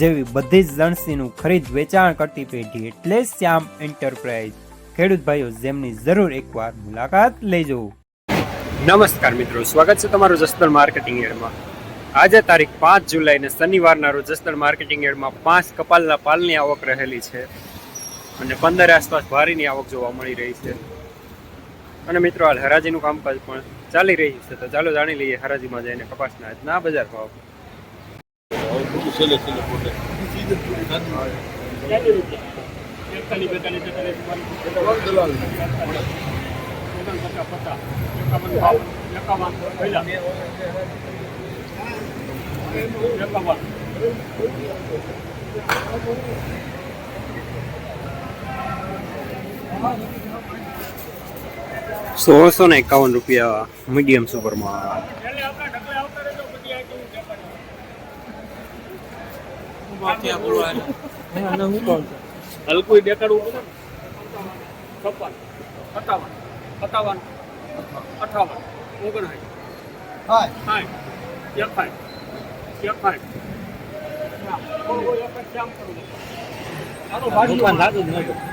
જેવી બધી જ લણસીનું ખરીદ વેચાણ કરતી પેઢી એટલે શ્યામ એન્ટરપ્રાઇઝ. ખેડૂત ભાઈઓ, જેમની જરૂર એકવાર મુલાકાત લેજો. નમસ્કાર મિત્રો, સ્વાગત છે તમારું જસ્તર માર્કેટિંગ એડમાં. આજે તારીખ પાંચ જુલાઈને શનિવારના રોજ જસદણ માર્કેટિંગ યાર્ડમાં પાંચ કપાલના પાલની આવક રહેલી છે અને પંદર આસપાસ ભારીની આવક જોવા મળી રહી છે. અને મિત્રો, હાલ હરાજીનું કામકાજ પણ ચાલી રહ્યું છે, તો ચાલો જાણી લઈએ હરાજીમાં જઈને કપાસના આજના બજાર ભાવ. સોળસો ને એકાવન રૂપિયા મીડિયમ સુપરમાં હલકું દેખાડવું પડે છપ્પન સત્તાવન સત્તાવન અઠાવન ઓગણસાઠ સાઠ જ એકાઠ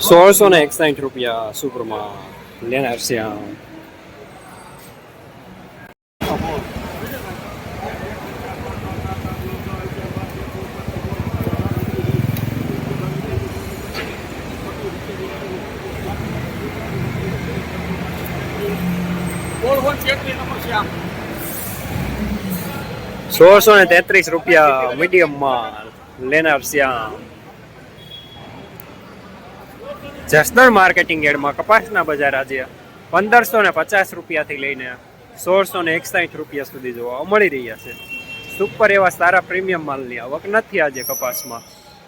સોળસો ને એકસાઠ રૂપિયા સુપરમાં લેનાર છે આ સોળસો ને તેત્રીસ રૂપિયા મીડિયમમાં લેનાર શ્યામ જસદણ માર્કેટિંગ એડમાં કપાસના બજાર આજે પંદરસો ને પચાસ રૂપિયાથી લઈને સોળસો ને એકસાઠ રૂપિયા સુધી જોવા મળી રહ્યા છે. સુપર એવા સારા પ્રીમિયમ માલની આવક નથી આજે કપાસમાં.